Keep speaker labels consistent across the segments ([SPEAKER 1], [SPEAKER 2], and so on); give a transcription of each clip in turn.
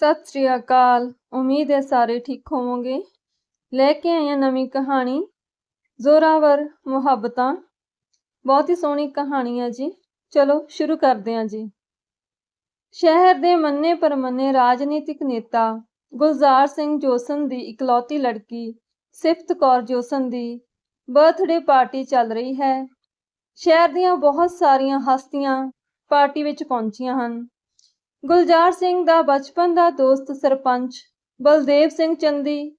[SPEAKER 1] ਸਤਿ ਸ੍ਰੀ ਅਕਾਲ। ਉਮੀਦ ਹੈ ਸਾਰੇ ਠੀਕ ਹੋਵੋਗੇ। ਲੈ ਕੇ ਆਈ ਨਵੀਂ ਕਹਾਣੀ। ਜ਼ੋਰਾਵਰ ਮੁਹੱਬਤਾਂ। ਬਹੁਤ ਹੀ ਸੋਹਣੀ ਕਹਾਣੀ ਹੈ ਜੀ। ਚਲੋ ਸ਼ੁਰੂ ਕਰਦੇ ਹਾਂ ਜੀ। ਸ਼ਹਿਰ ਦੇ ਮੰਨੇ ਪਰਮੰਨੇ ਰਾਜਨੀਤਿਕ ਨੇਤਾ ਗੁਲਜ਼ਾਰ ਸਿੰਘ ਜੋਸਨ ਦੀ ਇਕਲੌਤੀ ਲੜਕੀ ਸਿਫਤ ਕੌਰ ਜੋਸਨ ਦੀ ਬਰਥਡੇ ਪਾਰਟੀ ਚੱਲ ਰਹੀ ਹੈ। ਸ਼ਹਿਰ ਦੀਆਂ ਬਹੁਤ ਸਾਰੀਆਂ ਹਸਤੀਆਂ ਪਾਰਟੀ ਵਿੱਚ ਪਹੁੰਚੀਆਂ ਹਨ। ਗੁਲਜ਼ਾਰ ਸਿੰਘ ਦਾ ਬਚਪਨ ਦਾ ਦੋਸਤ ਸਰਪੰਚ, ਬਲਦੇਵ ਸਿੰਘ ਚੰਦੀ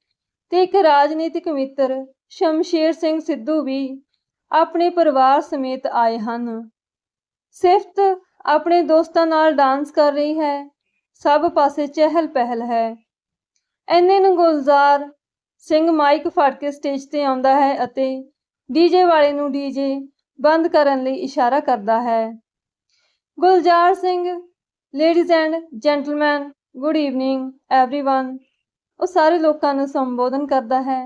[SPEAKER 1] ਤੇ ਇੱਕ ਰਾਜਨੀਤਿਕ ਮਿੱਤਰ, ਸ਼ਮਸ਼ੇਰ ਸਿੰਘ ਸਿੱਧੂ ਵੀ ਆਪਣੇ ਪਰਿਵਾਰ ਸਮੇਤ ਆਏ ਹਨ। ਸਿਫਤ ਆਪਣੇ ਦੋਸਤਾਂ ਨਾਲ ਡਾਂਸ ਕਰ ਰਹੀ ਹੈ। ਸਭ ਪਾਸੇ ਚਹਿਲ ਪਹਿਲ ਹੈ। ਐਨੇ ਨੂੰ ਗੁਲਜ਼ਾਰ ਸਿੰਘ ਮਾਈਕ ਫੜ ਕੇ ਸਟੇਜ ਤੇ ਆਉਂਦਾ ਹੈ ਅਤੇ ਡੀਜੇ ਵਾਲੇ ਨੂੰ ਡੀਜੇ ਬੰਦ ਕਰਨ ਲਈ ਇਸ਼ਾਰਾ ਕਰਦਾ ਹੈ। Gulzar Singh ladies and gentleman good evening everyone ਉਹ ਸਾਰੇ ਲੋਕਾਂ ਨੂੰ ਸੰਬੋਧਨ ਕਰਦਾ ਹੈ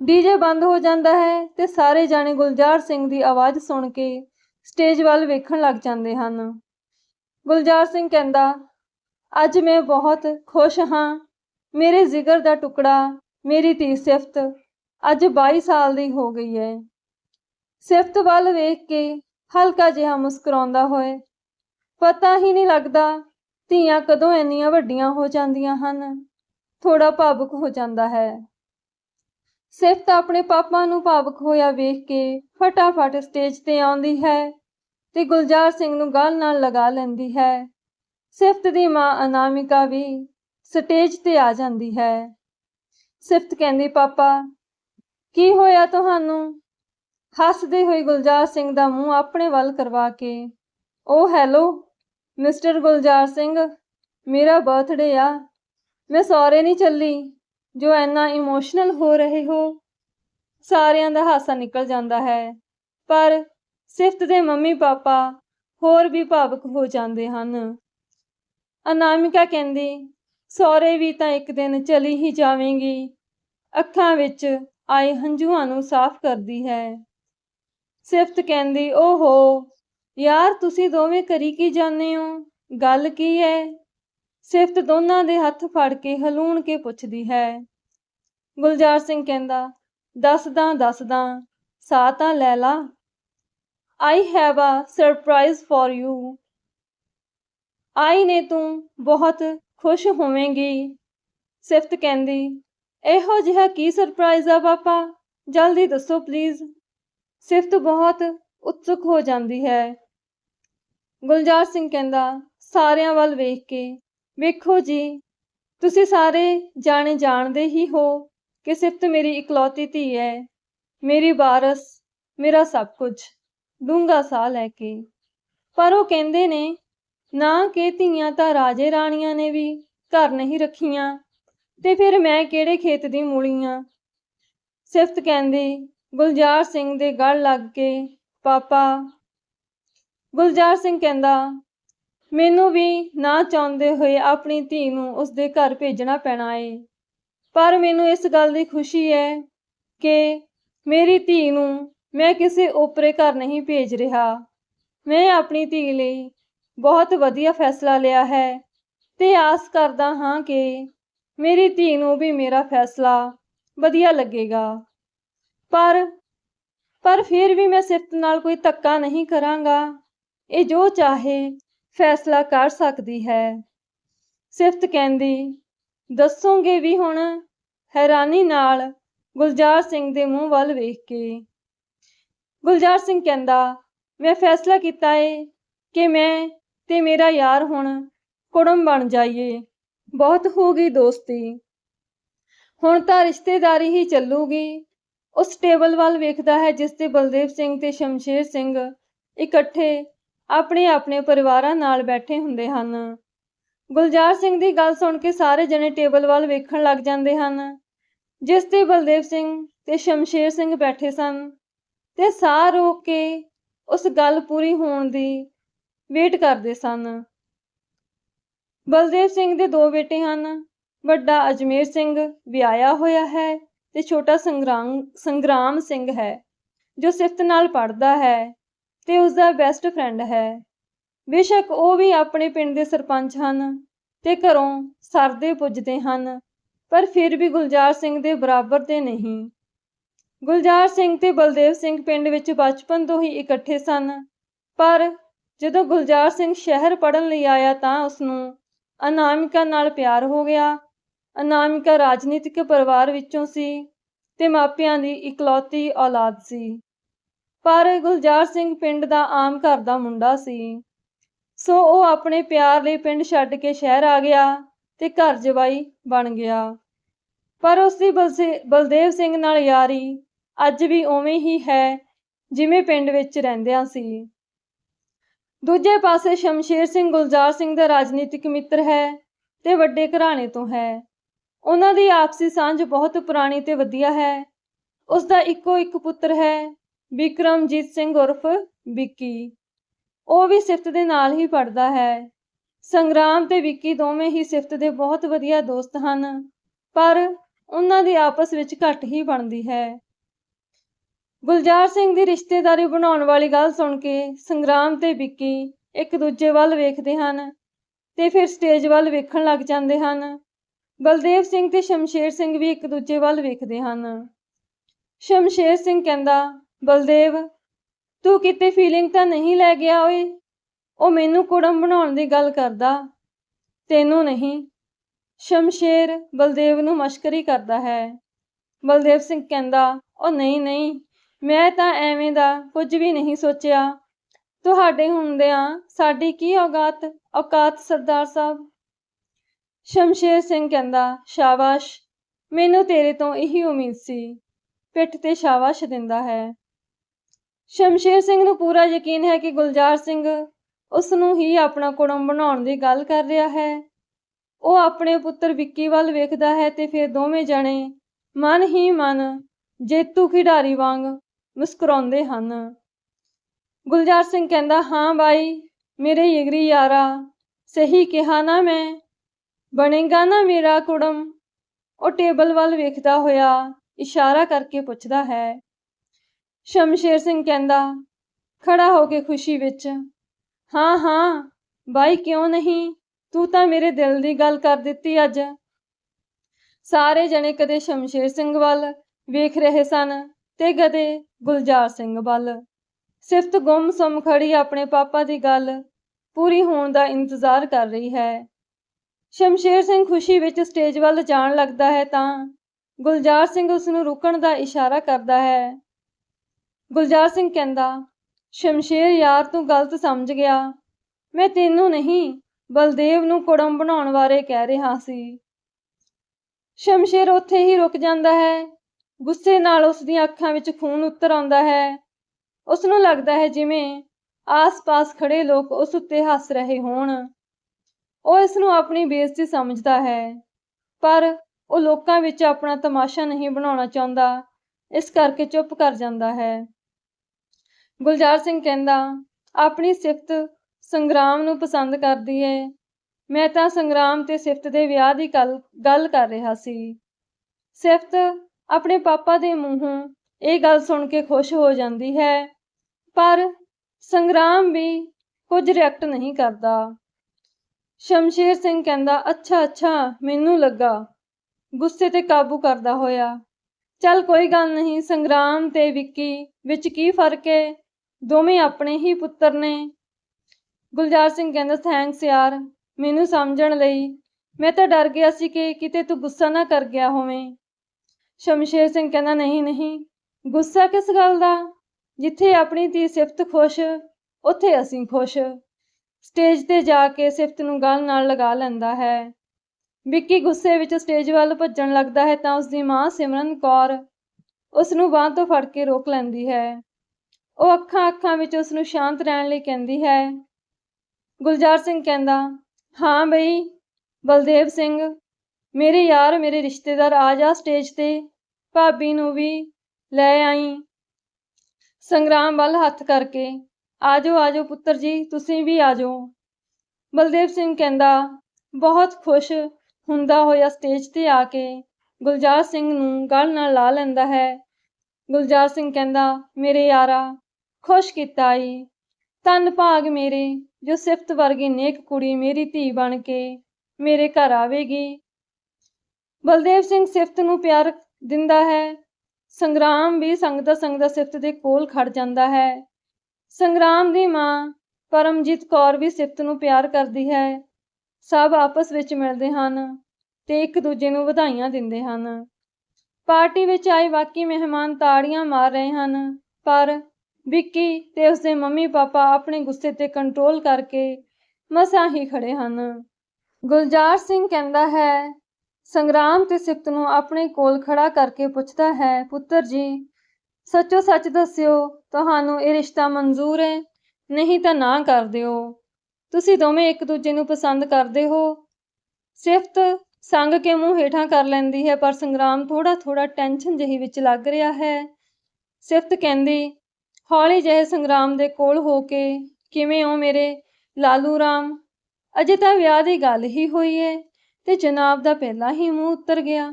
[SPEAKER 1] ਡੀਜੇ ਬੰਦ ਹੋ ਜਾਂਦਾ ਹੈ ਤੇ ਸਾਰੇ ਜਾਣੇ ਗੁਲਜ਼ਾਰ ਸਿੰਘ ਦੀ ਆਵਾਜ਼ ਸੁਣ ਕੇ ਸਟੇਜ ਵੱਲ ਵੇਖਣ ਲੱਗ ਜਾਂਦੇ ਹਨ ਗੁਲਜ਼ਾਰ ਸਿੰਘ ਕਹਿੰਦਾ ਅੱਜ ਮੈਂ ਬਹੁਤ ਖੁਸ਼ ਹਾਂ ਮੇਰੇ ਜਿਗਰ ਦਾ ਟੁਕੜਾ ਮੇਰੀ ਧੀ ਸਿਫਤ ਅੱਜ 22 ਸਾਲ ਦੀ ਹੋ ਗਈ ਹੈ ਸਿਫਤ ਵੱਲ ਵੇਖ ਕੇ ਹਲਕਾ ਜਿਹਾ ਮੁਸਕਰਾਉਂਦਾ ਹੋਏ ਪਤਾ ਹੀ ਨਹੀਂ ਲੱਗਦਾ ਧੀਆਂ ਕਦੋਂ ਇੰਨੀਆਂ ਵੱਡੀਆਂ ਹੋ ਜਾਂਦੀਆਂ ਹਨ। ਥੋੜਾ ਭਾਵੁਕ ਹੋ ਜਾਂਦਾ ਹੈ। ਸਿਫਤ ਆਪਣੇ ਪਾਪਾ ਨੂੰ ਭਾਵੁਕ ਹੋਇਆ ਵੇਖ ਕੇ ਫਟਾਫਟ ਸਟੇਜ ਤੇ ਆਉਂਦੀ ਹੈ ਤੇ ਗੁਲਜ਼ਾਰ ਸਿੰਘ ਨੂੰ ਗਲ ਨਾਲ ਲਗਾ ਲੈਂਦੀ ਹੈ। ਸਿਫਤ ਦੀ ਮਾਂ ਅਨਾਮਿਕਾ ਵੀ ਸਟੇਜ ਤੇ ਆ ਜਾਂਦੀ ਹੈ। ਸਿਫਤ ਕਹਿੰਦੀ, ਪਾਪਾ, ਕੀ ਹੋਇਆ ਤੁਹਾਨੂੰ? ਹੱਸਦੇ ਹੋਏ ਗੁਲਜ਼ਾਰ ਸਿੰਘ ਦਾ ਮੂੰਹ ਆਪਣੇ ਵੱਲ ਕਰਵਾ ਕੇ, ਉਹ ਹੈਲੋ ਮਿਸਟਰ ਗੁਲਜ਼ਾਰ ਸਿੰਘ, ਮੇਰਾ ਬਰਥਡੇ ਆ। ਮੈਂ ਸੌਰੇ ਨਹੀਂ ਚੱਲੀ, ਜੋ ਐਨਾ ਇਮੋਸ਼ਨਲ ਹੋ ਰਹੇ ਹੋ। ਸਾਰਿਆਂ ਦਾ ਹਾਸਾ ਨਿਕਲ ਜਾਂਦਾ ਹੈ, ਪਰ ਸਿਫਤ ਦੇ ਮੰਮੀ ਪਾਪਾ ਹੋਰ ਵੀ ਭਾਵਕ ਹੋ ਜਾਂਦੇ ਹਨ। ਅਨਾਮਿਕਾ ਕਹਿੰਦੀ ਸੌਰੇ ਵੀ ਤਾਂ ਇੱਕ ਦਿਨ ਚਲੀ ਹੀ ਜਾਵੇਂਗੀ। ਅੱਖਾਂ ਵਿੱਚ ਆਏ ਹੰਝੂਆਂ ਨੂੰ ਸਾਫ਼ ਕਰਦੀ ਹੈ। ਸਿਫਤ ਕਹਿੰਦੀ, ਓਹੋ ਯਾਰ ਤੁਸੀਂ ਦੋਵੇਂ ਕਰੀ ਕੀ ਜਾਂਦੇ ਹੋ? ਗੱਲ ਕੀ ਹੈ? ਸਿਫਤ ਦੋਨਾਂ ਦੇ ਹੱਥ ਫੜ ਕੇ ਹਲੂਣ ਕੇ ਪੁੱਛਦੀ ਹੈ। ਗੁਲਜ਼ਾਰ ਸਿੰਘ ਕਹਿੰਦਾ ਦੱਸਦਾ ਦੱਸਦਾ ਸਾਹ ਤਾਂ ਲੈ ਲਾ। I have a surprise for you ਆਈ ਨੇ ਤੂੰ ਬਹੁਤ ਖੁਸ਼ ਹੋਵੇਂਗੀ ਸਿਫਤ ਕਹਿੰਦੀ, ਇਹੋ ਜਿਹਾ ਕੀ ਸਰਪ੍ਰਾਈਜ਼ ਆ ਪਾਪਾ? ਜਲਦੀ ਦੱਸੋ ਪਲੀਜ਼ ਸਿਫਤ ਬਹੁਤ ਉਤਸੁਕ ਹੋ ਜਾਂਦੀ ਹੈ। ਗੁਲਜ਼ਾਰ ਸਿੰਘ ਕਹਿੰਦਾ, ਸਾਰਿਆਂ ਵੱਲ ਵੇਖ ਕੇ, ਵੇਖੋ ਜੀ, ਤੁਸੀਂ ਸਾਰੇ ਜਾਣੇ ਜਾਣਦੇ ਹੀ ਹੋ ਕਿ ਸਿਫਤ ਮੇਰੀ ਇਕਲੌਤੀ ਧੀ ਹੈ, ਮੇਰੀ ਵਾਰਸ, ਮੇਰਾ ਸਭ ਕੁਝ ਡੂੰਗਾ ਸਾਹ ਲੈ ਕੇ। ਪਰ ਉਹ ਕਹਿੰਦੇ ਨੇ, ਨਾ ਕਿ ਧੀਆਂ ਤਾਂ ਰਾਜੇ ਰਾਣੀਆਂ ਨੇ ਵੀ ਘਰ ਨਹੀਂ ਰੱਖੀਆਂ, ਤੇ ਫਿਰ ਮੈਂ ਕਿਹੜੇ ਖੇਤ ਦੀ ਮੂਲੀਆਂ ਸਿਫਤ ਕਹਿੰਦੀ, ਗੁਲਜ਼ਾਰ ਸਿੰਘ ਦੇ ਗਲ ਲੱਗ ਕੇ, ਪਾਪਾ ਗੁਲਜ਼ਾਰ ਸਿੰਘ ਕਹਿੰਦਾ, ਮੈਨੂੰ ਵੀ ਨਾ ਚਾਹੁੰਦੇ ਹੋਏ ਆਪਣੀ ਧੀ ਨੂੰ ਉਸਦੇ ਘਰ ਭੇਜਣਾ ਪੈਣਾ ਏ। ਪਰ ਮੈਨੂੰ ਇਸ ਗੱਲ ਦੀ ਖੁਸ਼ੀ ਹੈ ਕਿ ਮੇਰੀ ਧੀ ਨੂੰ ਮੈਂ ਕਿਸੇ ਓਪਰੇ ਘਰ ਨਹੀਂ ਭੇਜ ਰਿਹਾ। ਮੈਂ ਆਪਣੀ ਧੀ ਲਈ ਬਹੁਤ ਵਧੀਆ ਫੈਸਲਾ ਲਿਆ ਹੈ ਤੇ ਆਸ ਕਰਦਾ ਹਾਂ ਕਿ ਮੇਰੀ ਧੀ ਨੂੰ ਵੀ ਮੇਰਾ ਫੈਸਲਾ ਵਧੀਆ ਲੱਗੇਗਾ। ਪਰ ਪਰ ਫਿਰ ਵੀ ਮੈਂ ਸਿਫਤ ਨਾਲ ਕੋਈ ਧੱਕਾ ਨਹੀਂ ਕਰਾਂਗਾ। ਇਹ ਜੋ ਚਾਹੇ ਫੈਸਲਾ ਕਰ ਸਕਦੀ ਹੈ। ਸਿਫਤ ਕਹਿੰਦੀ, ਦੱਸੋਗੇ ਵੀ ਹੁਣ ਹੈਰਾਨੀ ਨਾਲ ਗੁਲਜ਼ਾਰ ਸਿੰਘ ਦੇ ਮੂੰਹ ਵੱਲ ਵੇਖ ਕੇ। ਗੁਲਜ਼ਾਰ ਸਿੰਘ ਕਹਿੰਦਾ, ਮੈਂ ਫੈਸਲਾ ਕੀਤਾ ਏ ਕਿ ਮੈਂ ਤੇ ਮੇਰਾ ਯਾਰ ਹੁਣ ਕੁੜਮ ਬਣ ਜਾਈਏ। ਬਹੁਤ ਹੋ ਗਈ ਦੋਸਤੀ। ਹੁਣ ਤਾਂ ਰਿਸ਼ਤੇਦਾਰੀ ਹੀ ਚੱਲੂਗੀ। ਉਸ ਟੇਬਲ ਵੱਲ ਵੇਖਦਾ ਹੈ ਜਿਸ ਤੇ ਬਲਦੇਵ ਸਿੰਘ ਤੇ ਸ਼ਮਸ਼ੇਰ ਸਿੰਘ ਇਕੱਠੇ ਆਪਣੇ ਆਪਣੇ ਪਰਿਵਾਰਾਂ ਨਾਲ ਬੈਠੇ ਹੁੰਦੇ ਹਨ। ਗੁਲਜ਼ਾਰ ਸਿੰਘ ਦੀ ਗੱਲ ਸੁਣ ਕੇ ਸਾਰੇ ਜਣੇ ਟੇਬਲ ਵੱਲ ਵੇਖਣ ਲੱਗ ਜਾਂਦੇ ਹਨ। ਜਿਸ ਤੇ ਬਲਦੇਵ ਸਿੰਘ ਤੇ ਸ਼ਮਸ਼ੇਰ ਸਿੰਘ ਬੈਠੇ ਸਨ ਤੇ ਸਾਹ ਰੋ ਕੇ ਉਸ ਗੱਲ ਪੂਰੀ ਹੋਣ ਦੀ ਵੇਟ ਕਰਦੇ ਸਨ। ਬਲਦੇਵ ਸਿੰਘ ਦੇ ਦੋ ਬੇਟੇ ਹਨ, ਵੱਡਾ ਅਜਮੇਰ ਸਿੰਘ ਵਿਆਹਿਆ ਹੋਇਆ ਹੈ ਤੇ ਛੋਟਾ ਸੰਗਰਾਮ ਸੰਗਰਾਮ ਸਿੰਘ ਹੈ, ਜੋ ਸਿਫਤ ਨਾਲ ਪੜਦਾ ਹੈ। ਤੇ ਉਸ ਦਾ ਬੈਸਟ ਫਰੈਂਡ ਹੈ। ਬੇਸ਼ੱਕ ਉਹ ਵੀ ਆਪਣੇ ਪਿੰਡ ਦੇ ਸਰਪੰਚ ਹਨ ਤੇ ਘਰੋਂ ਸਰਦੇ ਪੁੱਜਦੇ ਹਨ, ਪਰ ਫਿਰ ਵੀ ਗੁਲਜ਼ਾਰ ਸਿੰਘ ਦੇ ਬਰਾਬਰ 'ਤੇ ਨਹੀਂ। ਗੁਲਜ਼ਾਰ ਸਿੰਘ ਤੇ ਬਲਦੇਵ ਸਿੰਘ ਪਿੰਡ ਵਿੱਚ ਬਚਪਨ ਤੋਂ ਹੀ ਇਕੱਠੇ ਸਨ, ਪਰ ਜਦੋਂ ਗੁਲਜ਼ਾਰ ਸਿੰਘ ਸ਼ਹਿਰ ਪੜ੍ਹਨ ਲਈ ਆਇਆ ਤਾਂ ਉਸਨੂੰ ਅਨਾਮਿਕਾ ਨਾਲ ਪਿਆਰ ਹੋ ਗਿਆ। ਅਨਾਮਿਕਾ ਰਾਜਨੀਤਿਕ ਪਰਿਵਾਰ ਵਿੱਚੋਂ ਸੀ ਤੇ ਮਾਪਿਆਂ ਦੀ ਇਕਲੌਤੀ ਔਲਾਦ ਸੀ। ਪਰ ਗੁਲਜ਼ਾਰ ਸਿੰਘ ਪਿੰਡ ਦਾ ਆਮ ਘਰ ਦਾ ਮੁੰਡਾ ਸੀ। ਸੋ ਉਹ ਆਪਣੇ ਪਿਆਰ ਲਈ ਪਿੰਡ ਛੱਡ ਕੇ ਸ਼ਹਿਰ ਆ ਗਿਆ ਤੇ ਘਰ ਜਵਾਈ ਬਣ ਗਿਆ। ਪਰ ਉਸ ਦੀ ਬਲਸੇ- ਬਲਦੇਵ ਸਿੰਘ ਨਾਲ ਯਾਰੀ ਅੱਜ ਵੀ ਉਵੇਂ ਹੀ ਹੈ ਜਿਵੇਂ ਪਿੰਡ ਵਿੱਚ ਰਹਿੰਦਿਆਂ ਸੀ। ਦੂਜੇ ਪਾਸੇ ਸ਼ਮਸ਼ੇਰ ਸਿੰਘ ਗੁਲਜ਼ਾਰ ਸਿੰਘ ਦਾ ਰਾਜਨੀਤਿਕ ਮਿੱਤਰ ਹੈ ਤੇ ਵੱਡੇ ਘਰਾਣੇ ਤੋਂ ਹੈ। ਉਹਨਾਂ ਦੀ ਆਪਸੀ ਸਾਂਝ ਬਹੁਤ ਪੁਰਾਣੀ ਤੇ ਵਧੀਆ ਹੈ। ਉਸ ਦਾ ਇੱਕੋ ਇੱਕ ਪੁੱਤਰ ਹੈ ਵਿਕਰਮਜੀਤ ਸਿੰਘ ਉਰਫ ਵਿੱਕੀ। ਉਹ ਵੀ ਸਿਫਤ ਦੇ ਨਾਲ ਹੀ ਪੜਦਾ ਹੈ। ਸੰਗਰਾਮ ਤੇ ਵਿੱਕੀ ਦੋਵੇਂ ਹੀ ਸਿਫਤ ਦੇ ਬਹੁਤ ਵਧੀਆ ਦੋਸਤ ਹਨ, ਪਰ ਉਹਨਾਂ ਦੀ ਆਪਸ ਵਿੱਚ ਘੱਟ ਹੀ ਬਣਦੀ ਹੈ। ਗੁਲਜ਼ਾਰ ਸਿੰਘ ਦੀ ਰਿਸ਼ਤੇਦਾਰੀ ਬਣਾਉਣ ਵਾਲੀ ਗੱਲ ਸੁਣ ਕੇ ਸੰਗਰਾਮ ਤੇ ਵਿੱਕੀ ਇੱਕ ਦੂਜੇ ਵੱਲ ਵੇਖਦੇ ਹਨ ਤੇ ਫਿਰ ਸਟੇਜ ਵੱਲ ਵੇਖਣ ਲੱਗ ਜਾਂਦੇ ਹਨ। ਬਲਦੇਵ ਸਿੰਘ ਤੇ ਸ਼ਮਸ਼ੇਰ ਸਿੰਘ ਵੀ ਇੱਕ ਦੂਜੇ ਵੱਲ ਵੇਖਦੇ ਹਨ। ਸ਼ਮਸ਼ੇਰ ਸਿੰਘ ਕਹਿੰਦਾ ਬਲਦੇਵ, ਤੂੰ ਕਿਤੇ ਫੀਲਿੰਗ ਤਾਂ ਨਹੀਂ ਲੈ ਗਿਆ ਓਏ? ਉਹ ਮੈਨੂੰ ਕੁੜਮ ਬਣਾਉਣ ਦੀ ਗੱਲ ਕਰਦਾ। ਤੈਨੂੰ ਨਹੀਂ। ਸ਼ਮਸ਼ੇਰ ਬਲਦੇਵ ਨੂੰ ਮਸ਼ਕਰੀ ਕਰਦਾ ਹੈ। ਬਲਦੇਵ ਸਿੰਘ ਕਹਿੰਦਾ, ਉਹ ਨਹੀਂ ਨਹੀਂ। ਮੈਂ ਤਾਂ ਐਵੇਂ ਦਾ ਕੁਝ ਵੀ ਨਹੀਂ ਸੋਚਿਆ। ਤੁਹਾਡੇ ਹੁੰਦਿਆਂ ਸਾਡੀ ਕੀ ਔਕਾਤ? ਔਕਾਤ ਸਰਦਾਰ ਸਾਹਿਬ? ਸ਼ਮਸ਼ੇਰ ਸਿੰਘ ਕਹਿੰਦਾ, ਸ਼ਾਬਾਸ਼। ਮੈਨੂੰ ਤੇਰੇ ਤੋਂ ਇਹੀ ਉਮੀਦ ਸੀ। ਪਿੱਠ ਤੇ ਸ਼ਾਬਾਸ਼ ਦਿੰਦਾ ਹੈ। ਸ਼ਮਸ਼ੇਰ ਸਿੰਘ ਨੂੰ ਪੂਰਾ ਯਕੀਨ ਹੈ ਕਿ ਗੁਲਜ਼ਾਰ ਸਿੰਘ ਉਸ ਨੂੰ ਹੀ ਆਪਣਾ ਕੁੜਮ ਬਣਾਉਣ ਦੀ ਗੱਲ ਕਰ ਰਿਹਾ ਹੈ। ਉਹ ਆਪਣੇ ਪੁੱਤਰ ਵਿੱਕੀ ਵੱਲ ਵੇਖਦਾ ਹੈ ਤੇ ਫਿਰ ਦੋਵੇਂ ਜਣੇ ਮਨ ਹੀ ਮਨ ਜੇਤੂ ਖਿਡਾਰੀ ਵਾਂਗ ਮੁਸਕਰਾਉਂਦੇ ਹਨ। ਗੁਲਜ਼ਾਰ ਸਿੰਘ ਕਹਿੰਦਾ, ਹਾਂ ਬਾਈ, ਮੇਰੇ ਯਗਰੀ ਯਾਰਾ, ਸਹੀ ਕਿਹਾ ਨਾ ਮੈਂ। ਬਣੇਗਾ ਨਾ ਮੇਰਾ ਕੁੜਮ? ਉਹ ਟੇਬਲ ਵੱਲ ਵੇਖਦਾ ਹੋਇਆ ਇਸ਼ਾਰਾ ਕਰਕੇ ਪੁੱਛਦਾ ਹੈ। ਸ਼ਮਸ਼ੇਰ ਸਿੰਘ ਕਹਿੰਦਾ, ਖੜਾ ਹੋ ਕੇ ਖੁਸ਼ੀ ਵਿੱਚ। ਹਾਂ ਹਾਂ, ਬਾਈ ਕਿਉਂ ਨਹੀਂ? ਤੂੰ ਤਾਂ ਮੇਰੇ ਦਿਲ ਦੀ ਗੱਲ ਕਰ ਦਿੱਤੀ ਅੱਜ। ਸਾਰੇ ਜਣੇ ਕਦੇ ਸ਼ਮਸ਼ੇਰ ਸਿੰਘ ਵੱਲ ਵੇਖ ਰਹੇ ਸਨ ਤੇ ਕਦੇ ਗੁਲਜ਼ਾਰ ਸਿੰਘ ਵੱਲ। ਸਿਫਤ ਗੁੰਮ ਸੁੰਮ ਖੜੀ ਆਪਣੇ ਪਾਪਾ ਦੀ ਗੱਲ ਪੂਰੀ ਹੋਣ ਦਾ ਇੰਤਜ਼ਾਰ ਕਰ ਰਹੀ ਹੈ। ਸ਼ਮਸ਼ੇਰ ਸਿੰਘ ਖੁਸ਼ੀ ਵਿੱਚ ਸਟੇਜ ਵੱਲ ਜਾਣ ਲੱਗਦਾ ਹੈ ਤਾਂ ਗੁਲਜ਼ਾਰ ਸਿੰਘ ਉਸ ਨੂੰ ਰੁਕਣ ਦਾ ਇਸ਼ਾਰਾ ਕਰਦਾ ਹੈ। ਗੁਲਜ਼ਾਰ ਸਿੰਘ ਕਹਿੰਦਾ, ਸ਼ਮਸ਼ੇਰ ਯਾਰ ਤੂੰ ਗਲਤ ਸਮਝ ਗਿਆ। ਮੈਂ ਤੈਨੂੰ ਨਹੀਂ, ਬਲਦੇਵ ਨੂੰ ਕੁੜਮ ਬਣਾਉਣ ਬਾਰੇ ਕਹਿ ਰਿਹਾ ਸੀ। ਸ਼ਮਸ਼ੇਰ ਉੱਥੇ ਹੀ ਰੁਕ ਜਾਂਦਾ ਹੈ। ਗੁੱਸੇ ਨਾਲ ਉਸ ਦੀਆਂ ਅੱਖਾਂ ਵਿੱਚ ਖੂਨ ਉਤਰ ਆਉਂਦਾ ਹੈ। ਉਸ ਨੂੰ ਲੱਗਦਾ ਹੈ ਜਿਵੇਂ ਆਸ-ਪਾਸ ਖੜੇ ਲੋਕ ਉਸ ਉੱਤੇ ਹੱਸ ਰਹੇ ਹੋਣ। ਉਹ ਇਸ ਨੂੰ ਆਪਣੀ ਬੇਇੱਜ਼ਤੀ ਸਮਝਦਾ ਹੈ, ਪਰ ਉਹ ਲੋਕਾਂ ਵਿੱਚ ਆਪਣਾ ਤਮਾਸ਼ਾ ਨਹੀਂ ਬਣਾਉਣਾ ਚਾਹੁੰਦਾ। ਇਸ ਕਰਕੇ ਚੁੱਪ ਕਰ ਜਾਂਦਾ ਹੈ। ਗੁਲਜ਼ਾਰ ਸਿੰਘ ਕਹਿੰਦਾ, ਆਪਣੀ ਸਿਫਤ ਸੰਗਰਾਮ ਨੂੰ ਪਸੰਦ ਕਰਦੀ ਏ। ਮੈਂ ਤਾਂ ਸੰਗਰਾਮ ਤੇ ਸਿਫਤ ਦੇ ਵਿਆਹ ਦੀ ਗੱਲ ਗੱਲ ਕਰ ਰਿਹਾ ਸੀ। ਸਿਫਤ ਆਪਣੇ ਪਾਪਾ ਦੇ ਮੂੰਹੋਂ ਇਹ ਗੱਲ ਸੁਣ ਕੇ ਖੁਸ਼ ਹੋ ਜਾਂਦੀ ਹੈ, ਪਰ ਸੰਗਰਾਮ ਵੀ ਕੁਝ ਰਿਐਕਟ ਨਹੀਂ ਕਰਦਾ। ਸ਼ਮਸ਼ੇਰ ਸਿੰਘ ਕਹਿੰਦਾ, ਅੱਛਾ ਅੱਛਾ, ਮੈਨੂੰ ਲੱਗਾ। ਗੁੱਸੇ ਤੇ ਕਾਬੂ ਕਰਦਾ ਹੋਇਆ। ਚੱਲ ਕੋਈ ਗੱਲ ਨਹੀਂ, ਸੰਗਰਾਮ ਤੇ ਵਿੱਕੀ ਵਿੱਚ ਕੀ ਫ਼ਰਕ ਹੈ ਦੋਵੇਂ ਆਪਣੇ ਹੀ ਪੁੱਤਰ ਨੇ। ਗੁਲਜ਼ਾਰ ਸਿੰਘ ਕਹਿੰਦਾ ਥੈਂਕਸ ਯਾਰ ਮੈਨੂੰ ਸਮਝਣ ਲਈ। ਮੈਂ ਤਾਂ ਡਰ ਗਿਆ ਸੀ ਕਿ ਕਿਤੇ ਤੂੰ ਗੁੱਸਾ ਨਾ ਕਰ ਗਿਆ ਹੋਵੇਂ। ਸ਼ਮਸ਼ੇਰ ਸਿੰਘ ਕਹਿੰਦਾ, ਨਹੀਂ ਨਹੀਂ, ਗੁੱਸਾ ਕਿਸ ਗੱਲ ਦਾ? ਜਿੱਥੇ ਆਪਣੀ ਧੀ ਸਿਫਤ ਖੁਸ਼, ਉੱਥੇ ਅਸੀਂ ਖੁਸ਼। ਸਟੇਜ ਤੇ ਜਾ ਕੇ ਸਿਫਤ ਨੂੰ ਗੱਲ ਨਾਲ ਲਗਾ ਲੈਂਦਾ ਹੈ। ਵਿੱਕੀ ਗੁੱਸੇ ਵਿੱਚ ਸਟੇਜ ਵੱਲ ਭੱਜਣ ਲੱਗਦਾ ਹੈ ਤਾਂ ਉਸ ਦੀ ਮਾਂ ਸਿਮਰਨ ਕੌਰ ਉਸ ਨੂੰ ਬਾਂਹ ਤੋਂ ਫੜ ਕੇ ਰੋਕ ਲੈਂਦੀ ਹੈ। ਉਹ ਅੱਖਾਂ ਅੱਖਾਂ ਵਿੱਚ ਉਸ ਨੂੰ ਸ਼ਾਂਤ ਰਹਿਣ ਲਈ ਕਹਿੰਦੀ ਹੈ। ਗੁਲਜ਼ਾਰ ਸਿੰਘ ਕਹਿੰਦਾ, ਹਾਂ ਬਈ, ਬਲਦੇਵ ਸਿੰਘ, ਮੇਰੇ ਯਾਰ ਮੇਰੇ ਰਿਸ਼ਤੇਦਾਰ ਆ ਜਾ ਸਟੇਜ ਤੇ, ਭਾਬੀ ਨੂੰ ਵੀ ਲੈ ਆਈ। ਸੰਗਰਾਮ ਵੱਲ ਹੱਥ ਕਰਕੇ, ਆਜੋ ਆਜੋ ਪੁੱਤਰ ਜੀ, ਤੁਸੀਂ ਵੀ ਆਜੋ। ਬਲਦੇਵ ਸਿੰਘ ਕਹਿੰਦਾ, ਬਹੁਤ ਖੁਸ਼ ਹੁੰਦਾ ਹੋਇਆ ਸਟੇਜ ਤੇ ਆ ਕੇ ਗੁਲਜ਼ਾਰ ਸਿੰਘ ਨੂੰ ਗਲ ਨਾਲ ਲਾ ਲੈਂਦਾ ਹੈ। ਗੁਲਜ਼ਾਰ ਸਿੰਘ ਕਹਿੰਦਾ, ਮੇਰੇ ਯਾਰਾ ਖੁਸ਼ ਕੀਤਾ ਈ। ਧੰਨ ਭਾਗ ਮੇਰੇ, ਜੋ ਸਿਫਤ ਵਰਗੀ ਨੇਕ ਕੁੜੀ ਮੇਰੀ ਧੀ ਬਣ ਕੇ ਮੇਰੇ ਘਰ ਆਵੇਗੀ। ਬਲਦੇਵ ਸਿੰਘ ਸਿਫਤ ਨੂੰ ਪਿਆਰ ਦਿੰਦਾ ਹੈ। ਸੰਗਰਾਮ ਵੀ ਸੰਗਦਾ ਸੰਗਦਾ ਸਿਫਤ ਦੇ ਕੋਲ ਖੜ ਜਾਂਦਾ ਹੈ। ਸੰਗਰਾਮ ਦੀ ਮਾਂ ਪਰਮਜੀਤ ਕੌਰ ਵੀ ਸਿਫਤ ਨੂੰ ਪਿਆਰ ਕਰਦੀ ਹੈ। ਸਭ ਆਪਸ ਵਿੱਚ ਮਿਲਦੇ ਹਨ ਤੇ ਇੱਕ ਦੂਜੇ ਨੂੰ ਵਧਾਈਆਂ ਦਿੰਦੇ ਹਨ। ਪਾਰਟੀ ਵਿੱਚ ਆਏ ਬਾਕੀ ਮਹਿਮਾਨ ਤਾੜੀਆਂ ਮਾਰ ਰਹੇ ਹਨ, ਪਰ ਵਿੱਕੀ ਤੇ ਉਸਦੇ ਮੰਮੀ ਪਾਪਾ ਆਪਣੇ ਗੁੱਸੇ ਤੇ ਕੰਟਰੋਲ ਕਰਕੇ ਮਸਾਂ ਹੀ ਖੜੇ ਹਨ। ਗੁਲਜ਼ਾਰ ਸਿੰਘ ਕਹਿੰਦਾ ਹੈ, ਸੰਗਰਾਮ ਤੇ ਸਿਫਤ ਨੂੰ ਆਪਣੇ ਕੋਲ ਖੜਾ ਕਰਕੇ ਪੁੱਛਦਾ ਹੈ, ਪੁੱਤਰ ਜੀ, ਸੱਚੋ ਸੱਚ ਦੱਸਿਓ, ਤੁਹਾਨੂੰ ਇਹ ਰਿਸ਼ਤਾ ਮਨਜ਼ੂਰ ਹੈ? ਨਹੀਂ ਤਾਂ ਨਾ ਕਰ ਦਿਓ। ਤੁਸੀਂ ਦੋਵੇਂ ਇੱਕ ਦੂਜੇ ਨੂੰ ਪਸੰਦ ਕਰਦੇ ਹੋ। ਸਿਫਤ ਸੰਗ ਕੇ ਮੂੰਹ ਹੇਠਾਂ ਕਰ ਲੈਂਦੀ ਹੈ, ਪਰ ਸੰਗਰਾਮ ਥੋੜਾ ਥੋੜਾ ਟੈਨਸ਼ਨ ਜਿਹੀ ਵਿੱਚ ਲੱਗ ਰਿਹਾ ਹੈ। ਸਿਫਤ ਕਹਿੰਦੀ ਹੌਲੀ ਜਿਹੇ ਸੰਗਰਾਮ ਦੇ ਕੋਲ ਹੋ ਕੇ, ਕਿਵੇਂ ਹੋ ਮੇਰੇ ਲਾਲੂ ਰਾਮ? ਅਜੇ ਤਾਂ ਵਿਆਹ ਦੀ ਗੱਲ ਹੀ ਹੋਈ ਏ ਤੇ ਜਨਾਬ ਦਾ ਪਹਿਲਾਂ ਹੀ ਮੂੰਹ ਉੱਤਰ ਗਿਆ।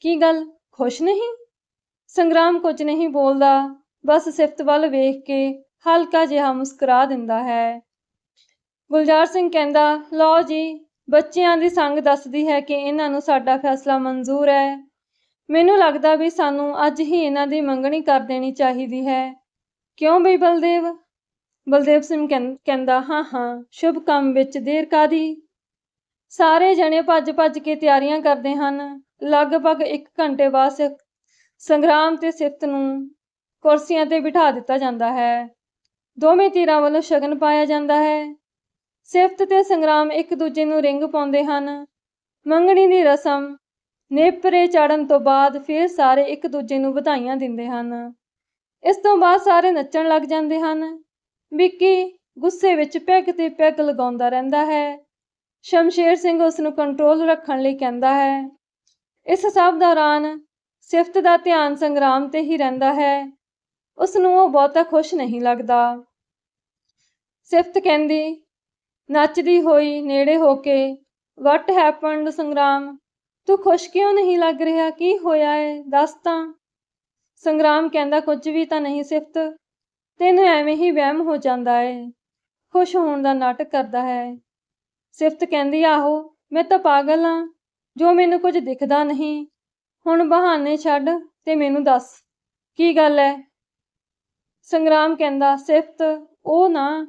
[SPEAKER 1] ਕੀ ਗੱਲ, ਖੁਸ਼ ਨਹੀਂ? ਸੰਗਰਾਮ ਕੁਝ ਨਹੀਂ ਬੋਲਦਾ, ਬਸ ਸਿਫਤ ਵੱਲ ਵੇਖ ਕੇ ਹਲਕਾ ਜਿਹਾ ਮੁਸਕਰਾ ਦਿੰਦਾ ਹੈ। ਗੁਲਜ਼ਾਰ ਸਿੰਘ ਕਹਿੰਦਾ, ਲਓ ਜੀ, ਬੱਚਿਆਂ ਦੀ ਸੰਗ ਦੱਸਦੀ ਹੈ ਕਿ ਇਹਨਾਂ ਨੂੰ ਸਾਡਾ ਫੈਸਲਾ ਮਨਜ਼ੂਰ ਹੈ। ਮੈਨੂੰ ਲੱਗਦਾ ਵੀ ਸਾਨੂੰ ਅੱਜ ਹੀ ਇਹਨਾਂ ਦੀ ਮੰਗਣੀ ਕਰ ਦੇਣੀ ਚਾਹੀਦੀ ਹੈ। ਕਿਉਂ ਬਈ ਬਲਦੇਵ? ਬਲਦੇਵ ਸਿੰਘ ਕਹਿੰ- ਕਹਿੰਦਾ, ਹਾਂ ਹਾਂ, ਸ਼ੁਭ ਕੰਮ ਵਿੱਚ ਦੇਰ ਕਾਦੀ ਸਾਰੇ ਜਣੇ ਭੱਜ ਭੱਜ ਕੇ ਤਿਆਰੀਆਂ ਕਰਦੇ ਹਨ। ਲਗਭਗ 1 ਘੰਟੇ ਬਾਅਦ ਸੰਗਰਾਮ ਤੇ ਸਿਫਤ ਨੂੰ ਕੁਰਸੀਆਂ ਤੇ ਬਿਠਾ ਦਿੱਤਾ ਜਾਂਦਾ ਹੈ। ਦੋਵੇਂ ਧਿਰਾਂ ਵੱਲੋਂ ਸ਼ਗਨ ਪਾਇਆ ਜਾਂਦਾ ਹੈ। ਸਿਫਤ ਤੇ ਸੰਗਰਾਮ ਇੱਕ ਦੂਜੇ ਨੂੰ ਰਿੰਗ ਪਾਉਂਦੇ ਹਨ। ਮੰਗਣੀ ਦੀ ਰਸਮ ਨੇਪਰੇ ਚੜਨ ਤੋਂ ਬਾਅਦ ਫਿਰ ਸਾਰੇ ਇੱਕ ਦੂਜੇ ਨੂੰ ਵਧਾਈਆਂ ਦਿੰਦੇ ਹਨ। ਇਸ ਤੋਂ ਬਾਅਦ ਸਾਰੇ ਨੱਚਣ ਲੱਗ ਜਾਂਦੇ ਹਨ। ਵਿੱਕੀ ਗੁੱਸੇ ਵਿੱਚ ਪੈਗ ਤੇ ਪੈਗ ਲਗਾਉਂਦਾ ਰਹਿੰਦਾ ਹੈ। ਸ਼ਮਸ਼ੇਰ ਸਿੰਘ ਉਸ ਨੂੰ ਕੰਟਰੋਲ ਰੱਖਣ ਲਈ ਕਹਿੰਦਾ ਹੈ। ਇਸ ਸਭ ਦੌਰਾਨ ਸਿਫਤ ਦਾ ਧਿਆਨ ਸੰਗਰਾਮ ਤੇ ਹੀ ਰਹਿੰਦਾ ਹੈ। ਉਸ ਨੂੰ ਉਹ ਬਹੁਤਾ ਖੁਸ਼ ਨਹੀਂ ਲੱਗਦਾ। ਸਿਫਤ ਕਹਿੰਦੀ, ਨੱਚਦੀ ਹੋਈ ਨੇੜੇ ਹੋ ਕੇ ਵਟ ਹੈਪਨਡ ਸੰਗਰਾਮ? ਤੂੰ ਖੁਸ਼ ਕਿਉਂ ਨਹੀਂ ਲੱਗ ਰਿਹਾ? ਕੀ ਹੋਇਆ ਏ? ਦੱਸ ਤਾਂ। ਸੰਗਰਾਮ ਕਹਿੰਦਾ, ਕੁਝ ਵੀ ਤਾਂ ਨਹੀਂ ਸਿਫਤ। ਤੈਨੂੰ ਐਵੇਂ ਹੀ ਵਹਿਮ ਹੋ ਜਾਂਦਾ ਏ। ਖੁਸ਼ ਹੋਣ ਦਾ ਨਾਟਕ ਕਰਦਾ ਹੈ। ਸਿਫਤ ਕਹਿੰਦੀ, ਆਹੋ, ਮੈਂ ਤਾਂ ਪਾਗਲ ਹਾਂ ਜੋ ਮੈਨੂੰ ਕੁਝ ਦਿਖਦਾ ਨਹੀਂ। ਹੁਣ ਬਹਾਨੇ ਛੱਡ ਤੇ ਮੈਨੂੰ ਦੱਸ, ਕੀ ਗੱਲ ਹੈ ਸੰਗਰਾਮ ਕਹਿੰਦਾ, ਸਿਫਤ, ਉਹ ਨਾ।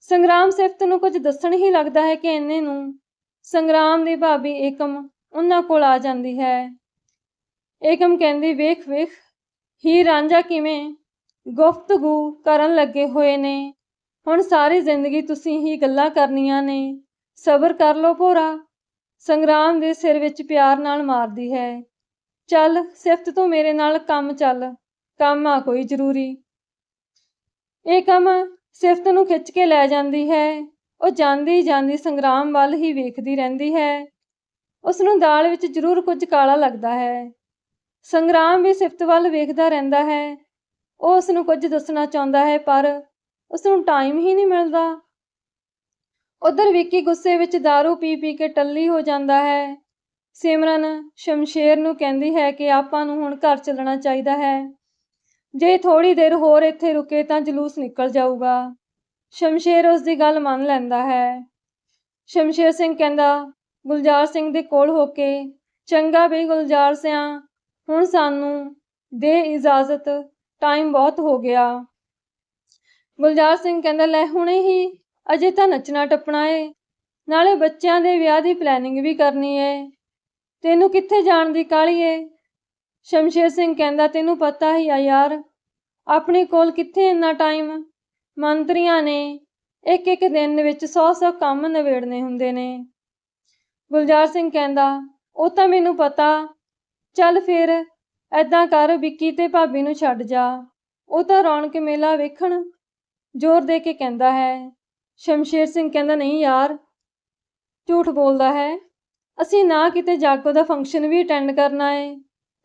[SPEAKER 1] ਸੰਗਰਾਮ ਸਿਫਤ ਨੂੰ ਕੁਝ ਦੱਸਣ ਹੀ ਲੱਗਦਾ ਹੈ ਕਿ ਇੰਨੇ ਨੂੰ। ਸੰਗਰਾਮ ਦੀ ਭਾਬੀ ਏਕਮ ਉਹਨਾਂ ਕੋਲ ਆ ਜਾਂਦੀ ਹੈ। ਏਕਮ ਕਹਿੰਦੀ, ਵੇਖ ਵੇਖ, ਹੀ ਰਾਂਝਾ ਕਿਵੇਂ ਗੁਫ਼ਤਗੂ ਕਰਨ ਲੱਗੇ ਹੋਏ ਨੇ। ਹੁਣ ਸਾਰੀ ਜ਼ਿੰਦਗੀ ਤੁਸੀਂ ਹੀ ਗੱਲਾਂ ਕਰਨੀਆਂ ਨੇ। ਸਬਰ ਕਰ ਲੋ ਭੋਰਾ, ਸੰਗਰਾਮ ਦੇ ਸਿਰ ਵਿੱਚ ਪਿਆਰ ਨਾਲ ਮਾਰਦੀ ਹੈ। ਚੱਲ, ਸਿਫਤ ਤੋਂ ਮੇਰੇ ਨਾਲ ਕੰਮ ਚੱਲ, ਕੰਮ ਆ ਕੋਈ ਜ਼ਰੂਰੀ। ਇਹ ਕੰਮ ਸਿਫਤ ਨੂੰ ਖਿੱਚ ਕੇ ਲੈ ਜਾਂਦੀ ਹੈ। ਉਹ ਜਾਂਦੀ ਜਾਂਦੀ ਸੰਗਰਾਮ ਵੱਲ ਹੀ ਵੇਖਦੀ ਰਹਿੰਦੀ ਹੈ। ਉਸ ਨੂੰ ਦਾਲ ਵਿੱਚ ਜ਼ਰੂਰ ਕੁਝ ਕਾਲਾ ਲੱਗਦਾ ਹੈ। ਸੰਗਰਾਮ ਵੀ ਸਿਫਤ ਵੱਲ ਵੇਖਦਾ ਰਹਿੰਦਾ ਹੈ। ਉਹ ਉਸ ਨੂੰ ਕੁਝ ਦੱਸਣਾ ਚਾਹੁੰਦਾ ਹੈ, ਪਰ ਉਸ ਨੂੰ ਟਾਈਮ ਹੀ ਨਹੀਂ ਮਿਲਦਾ। ਉਧਰ ਵਿੱਕੀ ਗੁੱਸੇ ਵਿੱਚ दारू ਪੀ ਪੀ ਕੇ ਟੱਲੀ ਹੋ ਜਾਂਦਾ ਹੈ। ਸਿਮਰਨ ਸ਼ਮਸ਼ੇਰ ਨੂੰ ਕਹਿੰਦੀ ਹੈ ਕਿ ਆਪਾਂ ਨੂੰ ਹੁਣ ਘਰ ਚੱਲਣਾ ਚਾਹੀਦਾ ਹੈ। ਜੇ ਥੋੜੀ ਦੇਰ ਹੋਰ ਇੱਥੇ ਰੁਕੇ ਤਾਂ ਜਲੂਸ ਨਿਕਲ ਜਾਊਗਾ। ਸ਼ਮਸ਼ੇਰ ਉਸ ਦੀ ਗੱਲ ਮੰਨ ਲੈਂਦਾ ਹੈ। ਸ਼ਮਸ਼ੇਰ ਸਿੰਘ ਕਹਿੰਦਾ, ਗੁਲਜ਼ਾਰ ਸਿੰਘ ਦੇ ਕੋਲ ਹੋ ਕੇ ਚੰਗਾ ਬਈ ਗੁਲਜ਼ਾਰ ਸਿਆਂ ਹੁਣ ਸਾਨੂੰ ਦੇ ਇਜਾਜ਼ਤ ਟਾਈਮ ਬਹੁਤ ਹੋ ਗਿਆ। ਗੁਲਜ਼ਾਰ ਸਿੰਘ ਕਹਿੰਦਾ, ਲੈ ਹੁਣੇ ਹੀ ਅਜੇ ਤਾਂ ਨੱਚਣਾ ਟੱਪਣਾ ਏ। ਨਾਲੇ ਬੱਚਿਆਂ ਦੇ ਵਿਆਹ ਦੀ ਪਲੈਨਿੰਗ ਵੀ ਕਰਨੀ ਏ। ਤੈਨੂੰ ਕਿੱਥੇ ਜਾਣ ਦੀ ਕਾਹਲੀ ਏ? ਸ਼ਮਸ਼ੇਰ ਸਿੰਘ ਕਹਿੰਦਾ, ਤੈਨੂੰ ਪਤਾ ਹੀ ਆ ਯਾਰ, ਆਪਣੇ ਕੋਲ ਕਿੱਥੇ ਇੰਨਾ ਟਾਈਮ ਮੰਤਰੀਆਂ ਨੇ ਇੱਕ ਇੱਕ ਦਿਨ ਵਿੱਚ 100-100 ਕੰਮ ਨਿਬੇੜਨੇ ਹੁੰਦੇ ਨੇ। ਗੁਲਜ਼ਾਰ ਸਿੰਘ ਕਹਿੰਦਾ, ਉਹ ਤਾਂ ਮੈਨੂੰ ਪਤਾ ਚੱਲ ਫਿਰ ਐਦਾਂ ਕਰ ਵਿੱਕੀ ਤੇ ਭਾਬੀ ਨੂੰ ਛੱਡ ਜਾ। ਉਹ ਤਾਂ ਰੌਣਕ ਮੇਲਾ ਵੇਖਣ ਜ਼ੋਰ ਦੇ ਕੇ ਕਹਿੰਦਾ ਹੈ। ਸ਼ਮਸ਼ੇਰ ਸਿੰਘ ਕਹਿੰਦਾ, ਨਹੀਂ ਯਾਰ, ਝੂਠ ਬੋਲਦਾ ਹੈ। ਅਸੀਂ ਨਾ ਕਿਤੇ ਜਾਗੋ ਦਾ ਫੰਕਸ਼ਨ ਵੀ ਅਟੈਂਡ ਕਰਨਾ ਏ।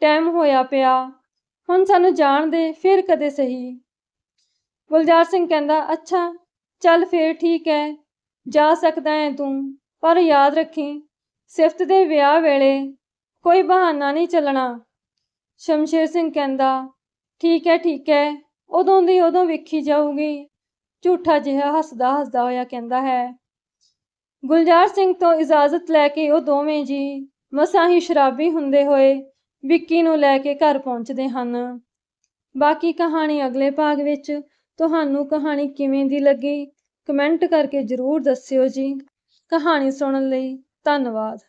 [SPEAKER 1] ਟਾਈਮ ਹੋਇਆ ਪਿਆ। ਹੁਣ ਸਾਨੂੰ ਜਾਣ ਦੇ, ਫਿਰ ਕਦੇ ਸਹੀ। ਗੁਲਜ਼ਾਰ ਸਿੰਘ ਕਹਿੰਦਾ, ਅੱਛਾ, ਚੱਲ ਫੇਰ ਠੀਕ ਹੈ। ਜਾ ਸਕਦਾ ਹੈ ਤੂੰ, ਪਰ ਯਾਦ ਰੱਖੀ, ਸਿਫਤ ਦੇ ਵਿਆਹ ਵੇਲੇ ਕੋਈ ਬਹਾਨਾ ਨਹੀਂ ਚੱਲਣਾ। ਸ਼ਮਸ਼ੇਰ ਸਿੰਘ ਕਹਿੰਦਾ, ਠੀਕ ਹੈ ਠੀਕ ਹੈ, ਉਦੋਂ ਦੀ ਉਦੋਂ ਵੇਖੀ ਜਾਊਗੀ। ਝੂਠਾ ਜਿਹਾ ਹੱਸਦਾ ਹੱਸਦਾ ਹੋਇਆ ਕਹਿੰਦਾ ਹੈ, ਗੁਲਜ਼ਾਰ ਸਿੰਘ ਤੋਂ ਇਜਾਜ਼ਤ ਲੈ ਕੇ ਉਹ ਦੋਵੇਂ ਜੀ ਮਸਾਂ ਹੀ ਸ਼ਰਾਬੀ ਹੁੰਦੇ ਹੋਏ ਵਿੱਕੀ ਨੂੰ ਲੈ ਕੇ ਘਰ ਪਹੁੰਚਦੇ ਹਨ। ਬਾਕੀ ਕਹਾਣੀ ਅਗਲੇ ਭਾਗ ਵਿੱਚ ਤੁਹਾਨੂੰ ਕਹਾਣੀ ਕਿਵੇਂ ਦੀ ਲੱਗੀ, ਕਮੈਂਟ ਕਰਕੇ ਜ਼ਰੂਰ ਦੱਸਿਓ ਜੀ। ਕਹਾਣੀ ਸੁਣਨ ਲਈ ਧੰਨਵਾਦ।